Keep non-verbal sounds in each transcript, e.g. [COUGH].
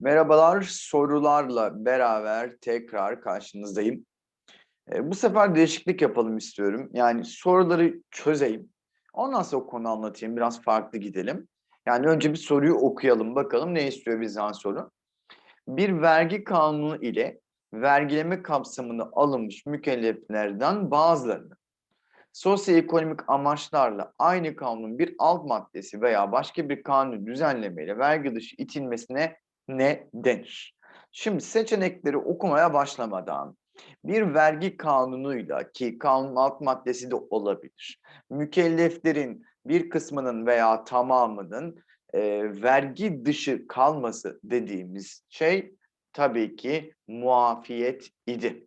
Merhabalar, sorularla beraber tekrar karşınızdayım. E, bu sefer değişiklik yapalım istiyorum. Yani soruları çözeyim. Ondan sonra konu anlatayım, biraz farklı gidelim. Yani önce bir soruyu okuyalım, bakalım ne istiyor bizden soru. Bir vergi kanunu ile vergileme kapsamında alınmış mükelleflerden bazılarını sosyoekonomik amaçlarla aynı kanunun bir alt maddesi veya başka bir kanun düzenlemeyle vergi dışı itilmesine ne denir? Şimdi seçenekleri okumaya başlamadan bir vergi kanunuyla ki kanun alt maddesi de olabilir. Mükelleflerin bir kısmının veya tamamının e, vergi dışı kalması dediğimiz şey tabii ki muafiyet idi.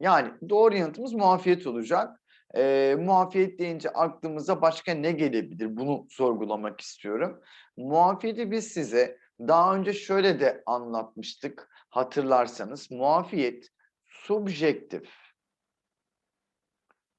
Yani doğru yanıtımız muafiyet olacak. E, muafiyet deyince aklımıza başka ne gelebilir? Bunu sorgulamak istiyorum. Muafiyeti biz size daha önce şöyle de anlatmıştık hatırlarsanız. Muafiyet subjektif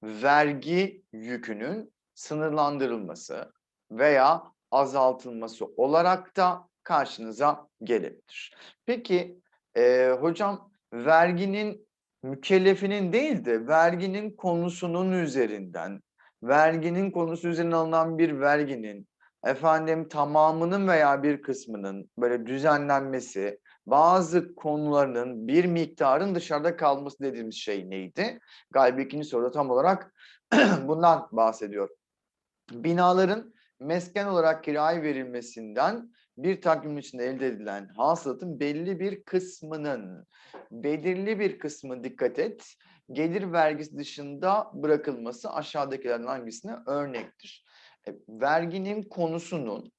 vergi yükünün sınırlandırılması veya azaltılması olarak da karşınıza gelebilir. Peki e, hocam verginin mükellefinin değil de verginin konusunun üzerinden, verginin konusu üzerine alınan bir verginin efendim tamamının veya bir kısmının böyle düzenlenmesi, bazı konularının bir miktarın dışarıda kalması dediğimiz şey neydi? Galiba ikinci soruda tam olarak [CLEARS THROAT] bundan bahsediyor. Binaların mesken olarak kiraya verilmesinden bir takvim içinde elde edilen hasılatın belli bir kısmının, belirli bir kısmı dikkat et, gelir vergisi dışında bırakılması aşağıdakilerden hangisine örnektir? E, verginin konusunun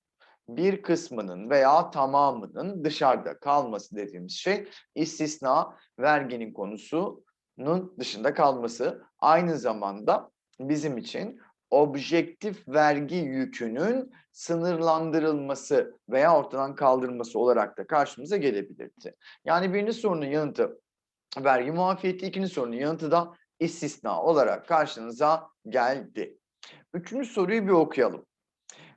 bir kısmının veya tamamının dışarıda kalması dediğimiz şey istisna verginin konusunun dışında kalması. Aynı zamanda bizim için objektif vergi yükünün sınırlandırılması veya ortadan kaldırılması olarak da karşımıza gelebilirdi. Yani birinci sorunun yanıtı vergi muafiyeti, ikinci sorunun yanıtı da istisna olarak karşınıza geldi. Üçüncü soruyu bir okuyalım.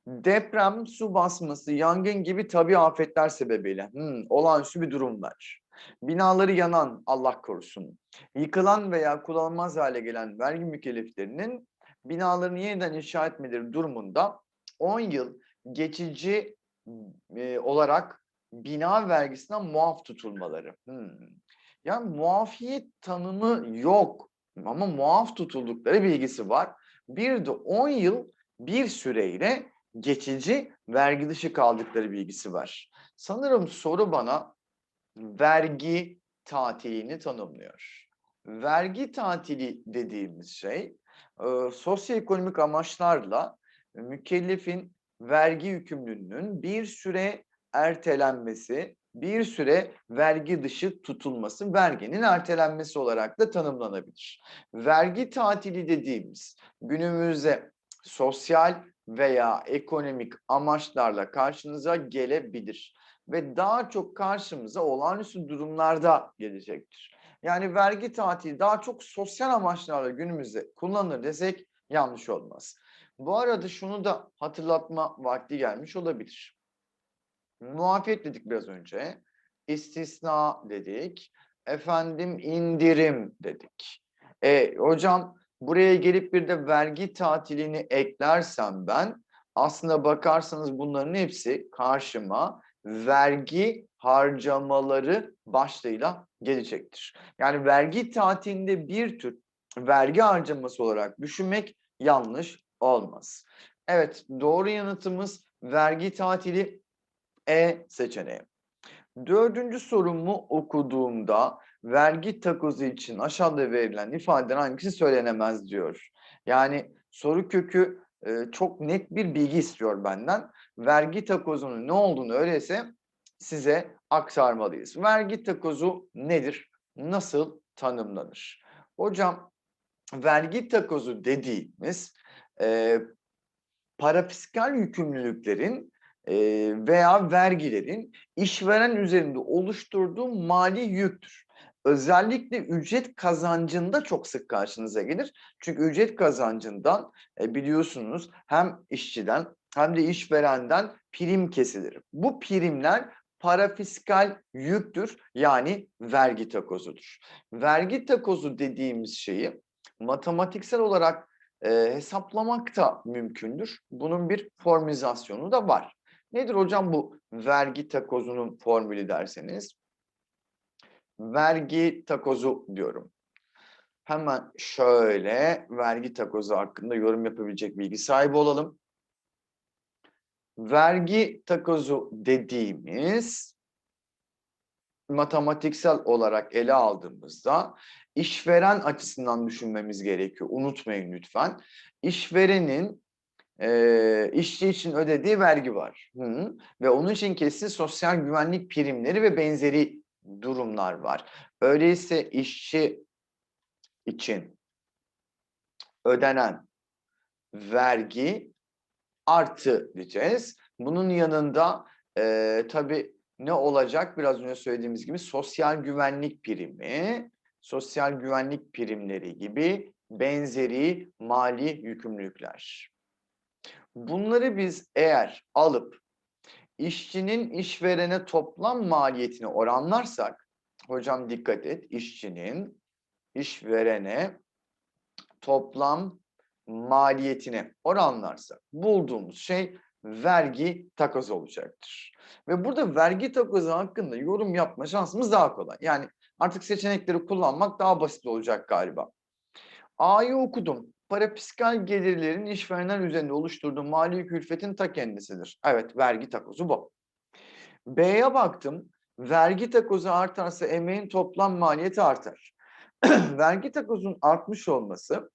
Deprem, su basması, yangın gibi tabi afetler sebebiyle hmm, olağanüstü bir durum var. Binaları yanan, Allah korusun, yıkılan veya kullanılmaz hale gelen vergi mükelleflerinin binalarını yeniden inşa etmeleri durumunda 10 yıl geçici e, olarak bina vergisinden muaf tutulmaları. Hmm. Yani muafiyet tanımı yok ama muaf tutuldukları bilgisi var. Bir de 10 yıl bir süreyle geçici vergi dışı kaldıkları bilgisi var. Sanırım soru bana vergi tatilini tanımlıyor. Vergi tatili dediğimiz şey e, sosyoekonomik amaçlarla mükellefin vergi yükümlülüğünün bir süre ertelenmesi, bir süre vergi dışı tutulması, verginin ertelenmesi olarak da tanımlanabilir. Vergi tatili dediğimiz günümüzde sosyal veya ekonomik amaçlarla karşınıza gelebilir ve daha çok karşımıza olağanüstü durumlarda gelecektir. Yani vergi tatili daha çok sosyal amaçlarla günümüzde kullanılır desek yanlış olmaz. Bu arada şunu da hatırlatma vakti gelmiş olabilir. Muafiyet dedik biraz önce. istisna dedik. Efendim indirim dedik. E, hocam buraya gelip bir de vergi tatilini eklersem ben aslında bakarsanız bunların hepsi karşıma vergi harcamaları başlığıyla gelecektir. Yani vergi tatilinde bir tür vergi harcaması olarak düşünmek yanlış olmaz. Evet doğru yanıtımız vergi tatili E seçeneği. Dördüncü sorumu okuduğumda vergi takozu için aşağıda verilen ifadeden hangisi söylenemez diyor. Yani soru kökü e, çok net bir bilgi istiyor benden. Vergi takozunun ne olduğunu öyleyse size aktarmalıyız. Vergi takozu nedir? Nasıl tanımlanır? Hocam vergi takozu dediğimiz e, parafiskal yükümlülüklerin veya vergilerin işveren üzerinde oluşturduğu mali yüktür. Özellikle ücret kazancında çok sık karşınıza gelir. Çünkü ücret kazancından e, biliyorsunuz hem işçiden hem de işverenden prim kesilir. Bu primler parafiskal yüktür yani vergi takozudur. Vergi takozu dediğimiz şeyi matematiksel olarak e, hesaplamak da mümkündür. Bunun bir formülizasyonu da var. Nedir hocam bu vergi takozunun formülü derseniz? Vergi takozu diyorum. Hemen şöyle vergi takozu hakkında yorum yapabilecek bilgi sahibi olalım. Vergi takozu dediğimiz matematiksel olarak ele aldığımızda işveren açısından düşünmemiz gerekiyor. Unutmayın lütfen. İşverenin e, işçi için ödediği vergi var. Hı. Ve onun için kesin sosyal güvenlik primleri ve benzeri durumlar var. Öyleyse işçi için ödenen vergi artı diyeceğiz. Bunun yanında e, tabii ne olacak? Biraz önce söylediğimiz gibi sosyal güvenlik primi, sosyal güvenlik primleri gibi benzeri mali yükümlülükler. Bunları biz eğer alıp işçinin işverene toplam maliyetini oranlarsak, hocam dikkat et, işçinin işverene toplam maliyetine oranlarsak bulduğumuz şey vergi takozu olacaktır. Ve burada vergi takozu hakkında yorum yapma şansımız daha kolay. Yani artık seçenekleri kullanmak daha basit olacak galiba. A'yı okudum. Parafiskal gelirlerin işverenler üzerinde oluşturduğu mali külfetin ta kendisidir. Evet, vergi takozu bu. B'ye baktım. Vergi takozu artarsa emeğin toplam maliyeti artar. [CLEARS THROAT] vergi takozunun artmış olması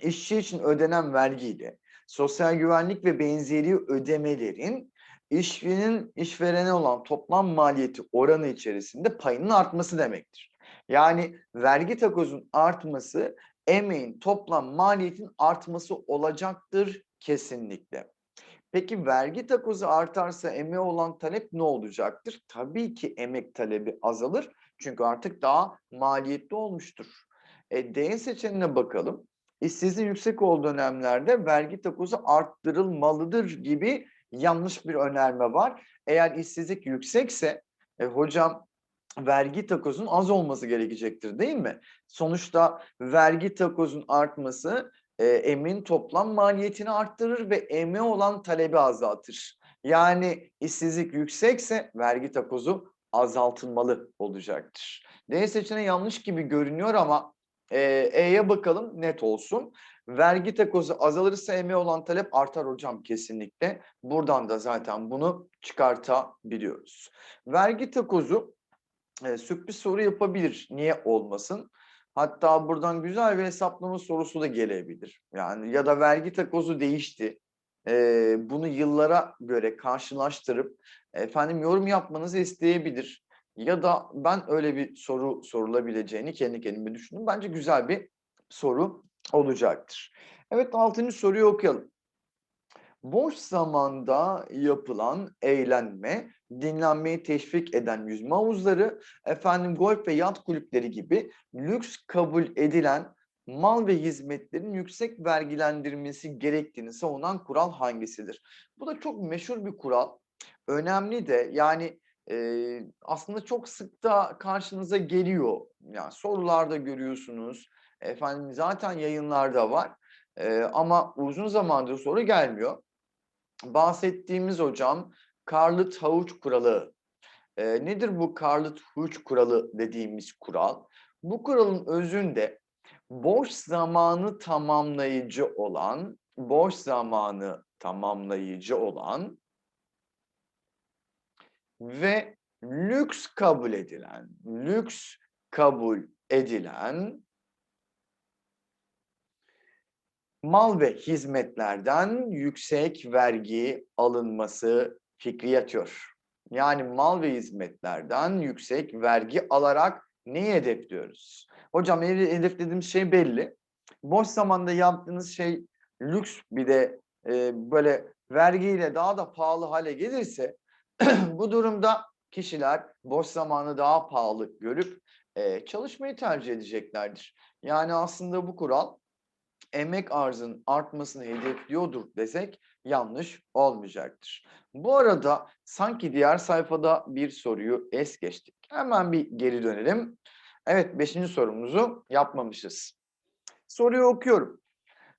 işçi için ödenen vergiyle sosyal güvenlik ve benzeri ödemelerin işverenin işverene olan toplam maliyeti oranı içerisinde payının artması demektir. Yani vergi takozun artması emeğin toplam maliyetin artması olacaktır kesinlikle. Peki vergi takozu artarsa emeğe olan talep ne olacaktır? Tabii ki emek talebi azalır. Çünkü artık daha maliyetli olmuştur. E, D seçeneğine bakalım. İşsizliğin yüksek olduğu dönemlerde vergi takozu arttırılmalıdır gibi yanlış bir önerme var. Eğer işsizlik yüksekse e, hocam vergi takozun az olması gerekecektir değil mi? Sonuçta vergi takozun artması e, emin toplam maliyetini arttırır ve eme olan talebi azaltır. Yani işsizlik yüksekse vergi takozu azaltılmalı olacaktır. D seçeneği yanlış gibi görünüyor ama e, E'ye bakalım net olsun. Vergi takozu azalırsa eme olan talep artar hocam kesinlikle. Buradan da zaten bunu çıkartabiliyoruz. Vergi takozu e, sürpriz soru yapabilir. Niye olmasın? Hatta buradan güzel bir hesaplama sorusu da gelebilir. Yani ya da vergi takozu değişti. E, bunu yıllara göre karşılaştırıp efendim yorum yapmanızı isteyebilir. Ya da ben öyle bir soru sorulabileceğini kendi kendime düşündüm. Bence güzel bir soru olacaktır. Evet altıncı soruyu okuyalım. Boş zamanda yapılan eğlenme, dinlenmeyi teşvik eden yüzme havuzları, efendim golf ve yat kulüpleri gibi lüks kabul edilen mal ve hizmetlerin yüksek vergilendirilmesi gerektiğini savunan kural hangisidir? Bu da çok meşhur bir kural. Önemli de yani e, aslında çok sık da karşınıza geliyor. Yani sorularda görüyorsunuz. Efendim zaten yayınlarda var. E, ama uzun zamandır soru gelmiyor. Bahsettiğimiz hocam Carlet Havuç kuralı. E, nedir bu Carlet Havuç kuralı dediğimiz kural? Bu kuralın özünde boş zamanı tamamlayıcı olan, boş zamanı tamamlayıcı olan ve lüks kabul edilen, lüks kabul edilen mal ve hizmetlerden yüksek vergi alınması fikri yatıyor. Yani mal ve hizmetlerden yüksek vergi alarak neyi hedefliyoruz? Hocam hedeflediğimiz şey belli. Boş zamanda yaptığınız şey lüks bir de e, böyle vergiyle daha da pahalı hale gelirse [CLEARS THROAT] bu durumda kişiler boş zamanı daha pahalı görüp e, çalışmayı tercih edeceklerdir. Yani aslında bu kural emek arzının artmasını hedefliyordur desek yanlış olmayacaktır. Bu arada sanki diğer sayfada bir soruyu es geçtik. Hemen bir geri dönelim. Evet, beşinci sorumuzu yapmamışız. Soruyu okuyorum.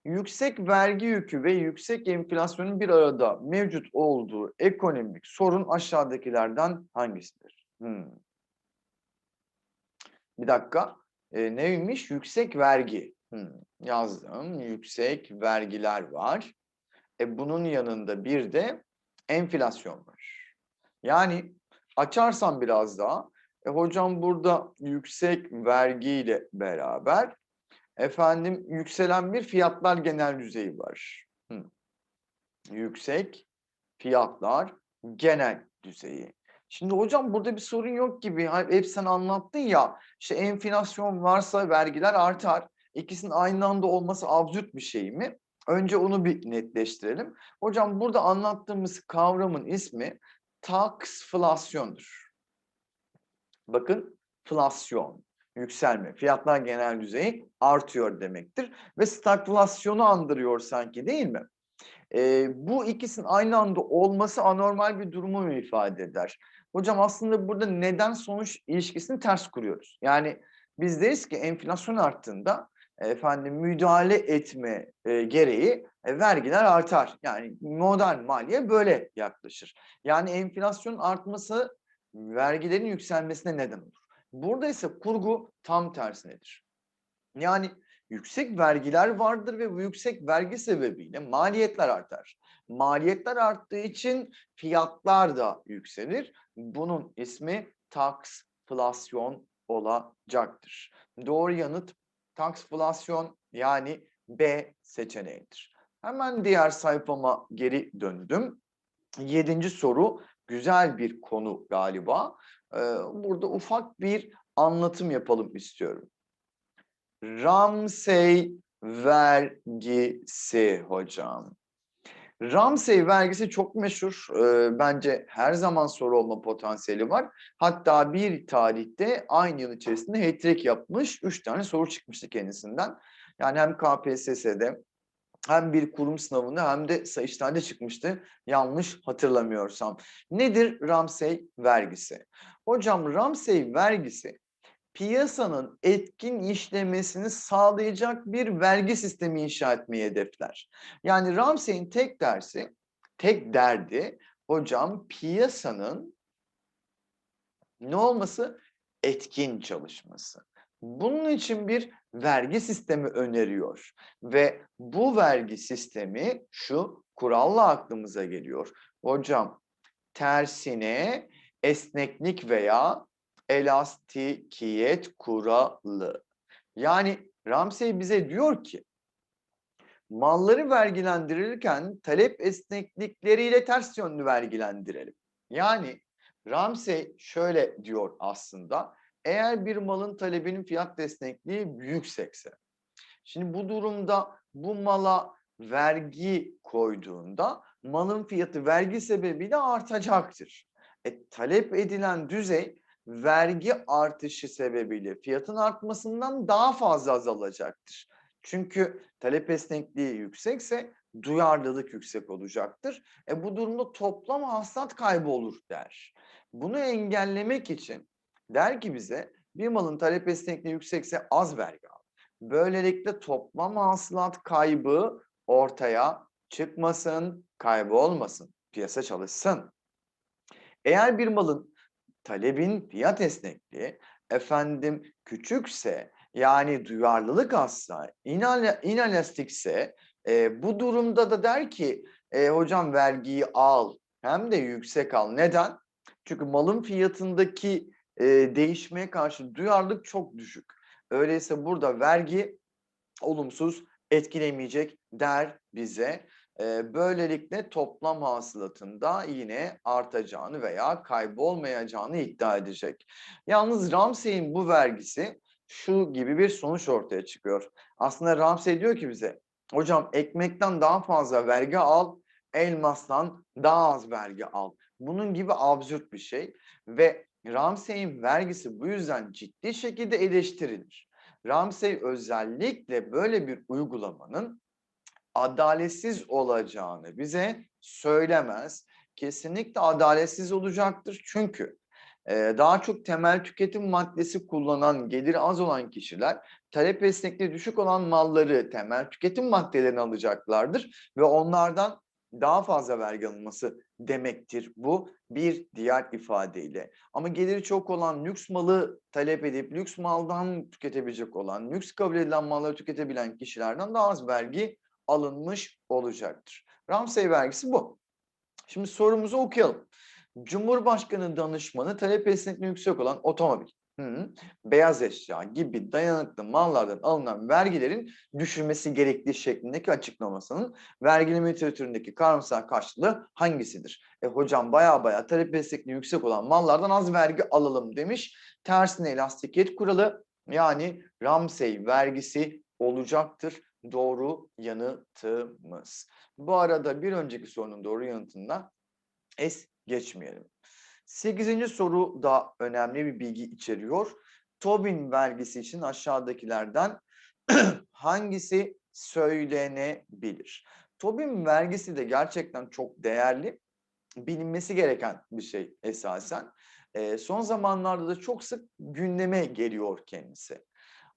Yüksek vergi yükü ve yüksek enflasyonun bir arada mevcut olduğu ekonomik sorun aşağıdakilerden hangisidir? Hmm. Bir dakika. E, neymiş? Yüksek vergi. Hmm. Yazdım. Yüksek vergiler var. E, bunun yanında bir de enflasyon var. Yani açarsam biraz daha e, hocam burada yüksek vergiyle beraber efendim yükselen bir fiyatlar genel düzeyi var. Hı. Yüksek fiyatlar genel düzeyi. Şimdi hocam burada bir sorun yok gibi. Hep sen anlattın ya. İşte enflasyon varsa vergiler artar. İkisinin aynı anda olması absürt bir şey mi? Önce onu bir netleştirelim. Hocam burada anlattığımız kavramın ismi taksflasyondur. Bakın flasyon, yükselme, fiyatlar genel düzeyi artıyor demektir. Ve stagflasyonu andırıyor sanki değil mi? E, bu ikisinin aynı anda olması anormal bir durumu mu ifade eder? Hocam aslında burada neden sonuç ilişkisini ters kuruyoruz. Yani biz deriz ki enflasyon arttığında efendim müdahale etme e, gereği e, vergiler artar. Yani modern maliye böyle yaklaşır. Yani enflasyon artması vergilerin yükselmesine neden olur. Burada ise kurgu tam tersinedir. Yani yüksek vergiler vardır ve bu yüksek vergi sebebiyle maliyetler artar. Maliyetler arttığı için fiyatlar da yükselir. Bunun ismi taksflasyon olacaktır. Doğru yanıt taksflasyon yani B seçeneğidir. Hemen diğer sayfama geri döndüm. Yedinci soru güzel bir konu galiba. Ee, burada ufak bir anlatım yapalım istiyorum. Ramsey vergisi hocam. Ramsey vergisi çok meşhur. Ee, bence her zaman soru olma potansiyeli var. Hatta bir tarihte aynı yıl içerisinde hat-trick yapmış. Üç tane soru çıkmıştı kendisinden. Yani hem KPSS'de hem bir kurum sınavında hem de sayıştayda çıkmıştı. Yanlış hatırlamıyorsam. Nedir Ramsey vergisi? Hocam Ramsey vergisi piyasanın etkin işlemesini sağlayacak bir vergi sistemi inşa etmeyi hedefler. Yani Ramsey'in tek dersi, tek derdi hocam piyasanın ne olması? Etkin çalışması. Bunun için bir vergi sistemi öneriyor ve bu vergi sistemi şu kuralla aklımıza geliyor. Hocam tersine esneklik veya elastikiyet kuralı. Yani Ramsey bize diyor ki malları vergilendirirken talep esneklikleriyle ters yönlü vergilendirelim. Yani Ramsey şöyle diyor aslında. Eğer bir malın talebinin fiyat esnekliği yüksekse. Şimdi bu durumda bu mala vergi koyduğunda malın fiyatı vergi sebebiyle artacaktır. E, talep edilen düzey vergi artışı sebebiyle fiyatın artmasından daha fazla azalacaktır. Çünkü talep esnekliği yüksekse duyarlılık yüksek olacaktır. E bu durumda toplam hasılat kaybı olur der. Bunu engellemek için der ki bize bir malın talep esnekliği yüksekse az vergi al. Böylelikle toplam hasılat kaybı ortaya çıkmasın, kaybı olmasın, piyasa çalışsın. Eğer bir malın talebin fiyat esnekliği efendim küçükse yani duyarlılık azsa, inelastikse e, bu durumda da der ki e, hocam vergiyi al hem de yüksek al. Neden? Çünkü malın fiyatındaki e, değişmeye karşı duyarlılık çok düşük. Öyleyse burada vergi olumsuz etkilemeyecek der bize. Böylelikle toplam hasılatında yine artacağını veya kaybolmayacağını iddia edecek. Yalnız Ramsey'in bu vergisi şu gibi bir sonuç ortaya çıkıyor. Aslında Ramsey diyor ki bize, hocam ekmekten daha fazla vergi al, elmastan daha az vergi al. Bunun gibi absürt bir şey ve Ramsey'in vergisi bu yüzden ciddi şekilde eleştirilir. Ramsey özellikle böyle bir uygulamanın adaletsiz olacağını bize söylemez. Kesinlikle adaletsiz olacaktır. Çünkü e, daha çok temel tüketim maddesi kullanan, geliri az olan kişiler talep esnekliği düşük olan malları temel tüketim maddelerini alacaklardır ve onlardan daha fazla vergi alınması demektir bu bir diğer ifadeyle. Ama geliri çok olan lüks malı talep edip lüks maldan tüketebilecek olan, lüks kabul edilen malları tüketebilen kişilerden daha az vergi alınmış olacaktır. Ramsey vergisi bu. Şimdi sorumuzu okuyalım. Cumhurbaşkanı danışmanı talep esnekliği yüksek olan otomobil, hı, beyaz eşya gibi dayanıklı mallardan alınan vergilerin düşürmesi gerektiği şeklindeki açıklamasının vergileme literatüründeki kavramsal karşılığı hangisidir? E hocam baya baya talep esnekliği yüksek olan mallardan az vergi alalım demiş. Tersine elastikiyet kuralı yani Ramsey vergisi olacaktır doğru yanıtımız. Bu arada bir önceki sorunun doğru yanıtında es geçmeyelim. Sekizinci soru da önemli bir bilgi içeriyor. Tobin vergisi için aşağıdakilerden [CLEARS THROAT] hangisi söylenebilir? Tobin vergisi de gerçekten çok değerli, bilinmesi gereken bir şey esasen. E, son zamanlarda da çok sık gündeme geliyor kendisi.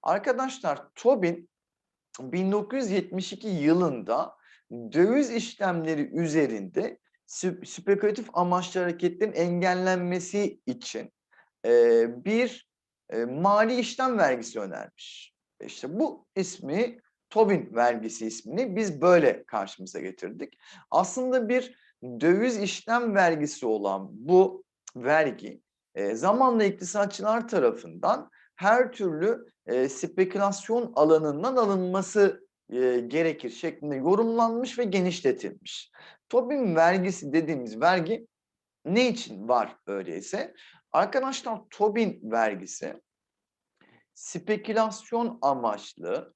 Arkadaşlar Tobin 1972 yılında döviz işlemleri üzerinde spekülatif amaçlı hareketlerin engellenmesi için e, bir e, mali işlem vergisi önermiş. İşte bu ismi Tobin vergisi ismini biz böyle karşımıza getirdik. Aslında bir döviz işlem vergisi olan bu vergi e, zamanla iktisatçılar tarafından her türlü e, spekülasyon alanından alınması e, gerekir şeklinde yorumlanmış ve genişletilmiş. Tobin vergisi dediğimiz vergi ne için var öyleyse? Arkadaşlar Tobin vergisi spekülasyon amaçlı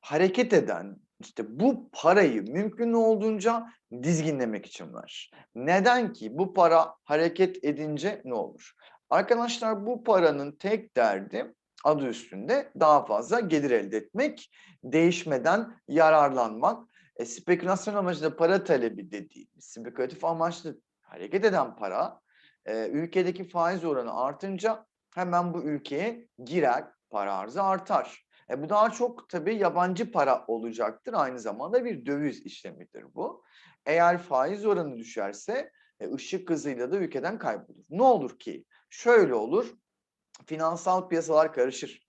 hareket eden işte bu parayı mümkün olduğunca dizginlemek için var. Neden ki bu para hareket edince ne olur? Arkadaşlar bu paranın tek derdi adı üstünde daha fazla gelir elde etmek, değişmeden yararlanmak. E, spekülasyon amacıyla para talebi dediğimiz, spekülatif amaçlı hareket eden para, e, ülkedeki faiz oranı artınca hemen bu ülkeye girer, para arzı artar. E, bu daha çok tabii yabancı para olacaktır. Aynı zamanda bir döviz işlemidir bu. Eğer faiz oranı düşerse e, ışık hızıyla da ülkeden kaybolur. Ne olur ki? Şöyle olur, finansal piyasalar karışır.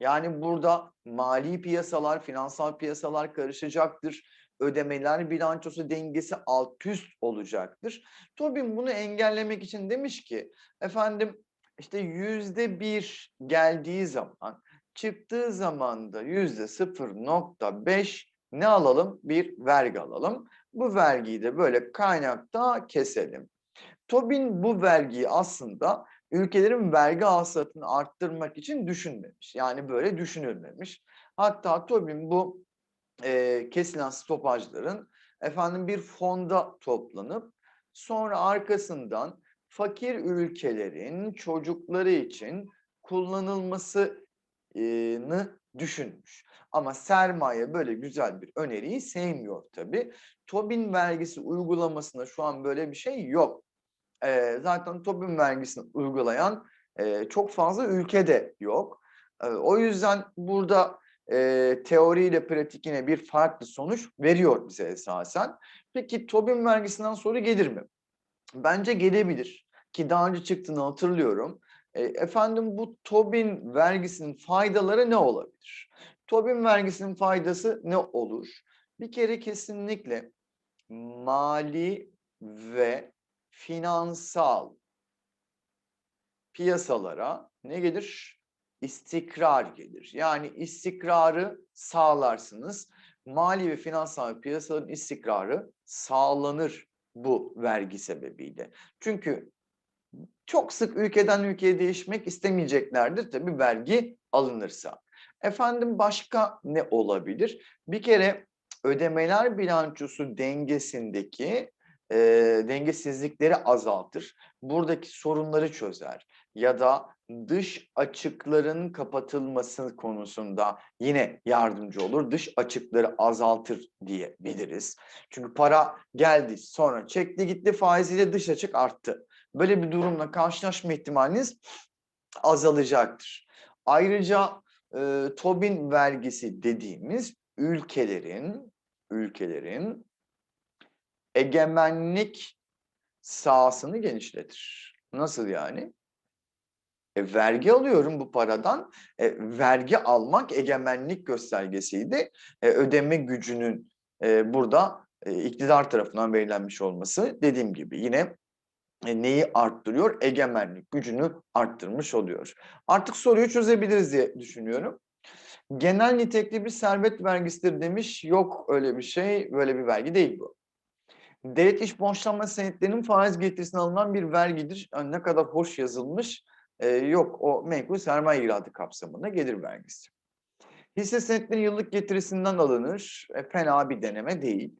Yani burada mali piyasalar, finansal piyasalar karışacaktır. Ödemeler bilançosu dengesi alt üst olacaktır. Tobin bunu engellemek için demiş ki efendim işte yüzde bir geldiği zaman çıktığı zaman da yüzde 0.5 ne alalım? Bir vergi alalım. Bu vergiyi de böyle kaynakta keselim. Tobin bu vergiyi aslında ülkelerin vergi hasılatını arttırmak için düşünmemiş. Yani böyle düşünülmemiş. Hatta Tobin bu e, kesilen stopajların efendim bir fonda toplanıp sonra arkasından fakir ülkelerin çocukları için kullanılmasını düşünmüş. Ama sermaye böyle güzel bir öneriyi sevmiyor tabii. Tobin vergisi uygulamasında şu an böyle bir şey yok e, zaten Tobin vergisini uygulayan e, çok fazla ülkede yok. E, o yüzden burada e, teoriyle pratik yine bir farklı sonuç veriyor bize esasen. Peki Tobin vergisinden soru gelir mi? Bence gelebilir ki daha önce çıktığını hatırlıyorum. E, efendim bu Tobin vergisinin faydaları ne olabilir? Tobin vergisinin faydası ne olur? Bir kere kesinlikle mali ve finansal piyasalara ne gelir? İstikrar gelir. Yani istikrarı sağlarsınız. Mali ve finansal piyasaların istikrarı sağlanır bu vergi sebebiyle. Çünkü çok sık ülkeden ülkeye değişmek istemeyeceklerdir tabii vergi alınırsa. Efendim başka ne olabilir? Bir kere ödemeler bilançosu dengesindeki e, dengesizlikleri azaltır. buradaki sorunları çözer ya da dış açıkların kapatılması konusunda yine yardımcı olur. Dış açıkları azaltır diyebiliriz. Çünkü para geldi sonra çekti gitti faiziyle dış açık arttı. Böyle bir durumla karşılaşma ihtimaliniz azalacaktır. Ayrıca e, Tobin vergisi dediğimiz ülkelerin ülkelerin egemenlik sahasını genişletir. Nasıl yani? E, vergi alıyorum bu paradan. E, vergi almak egemenlik göstergesiydi. E, ödeme gücünün e, burada e, iktidar tarafından belirlenmiş olması dediğim gibi yine e, neyi arttırıyor? Egemenlik gücünü arttırmış oluyor. Artık soruyu çözebiliriz diye düşünüyorum. Genel nitekli bir servet vergisidir demiş. Yok öyle bir şey, böyle bir vergi değil bu. Devlet iş borçlanma senetlerinin faiz getirisine alınan bir vergidir. Yani ne kadar hoş yazılmış. Ee, yok o menkul sermaye iradı kapsamında gelir vergisi. Hisse senetleri yıllık getirisinden alınır. E, fena bir deneme değil.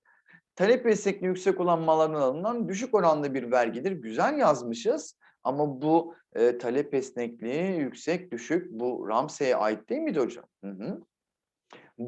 Talep esnekliği yüksek olan mallardan alınan düşük oranlı bir vergidir. Güzel yazmışız ama bu e, talep esnekliği yüksek düşük bu Ramsey'e ait değil miydi hocam? Hı hı.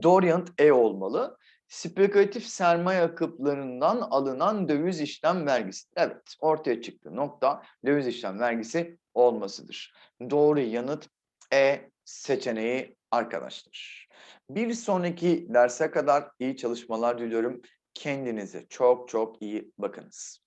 Dorient E olmalı. Spekülatif sermaye akıplarından alınan döviz işlem vergisi. Evet ortaya çıktı nokta döviz işlem vergisi olmasıdır. Doğru yanıt E seçeneği arkadaşlar. Bir sonraki derse kadar iyi çalışmalar diliyorum. Kendinize çok çok iyi bakınız.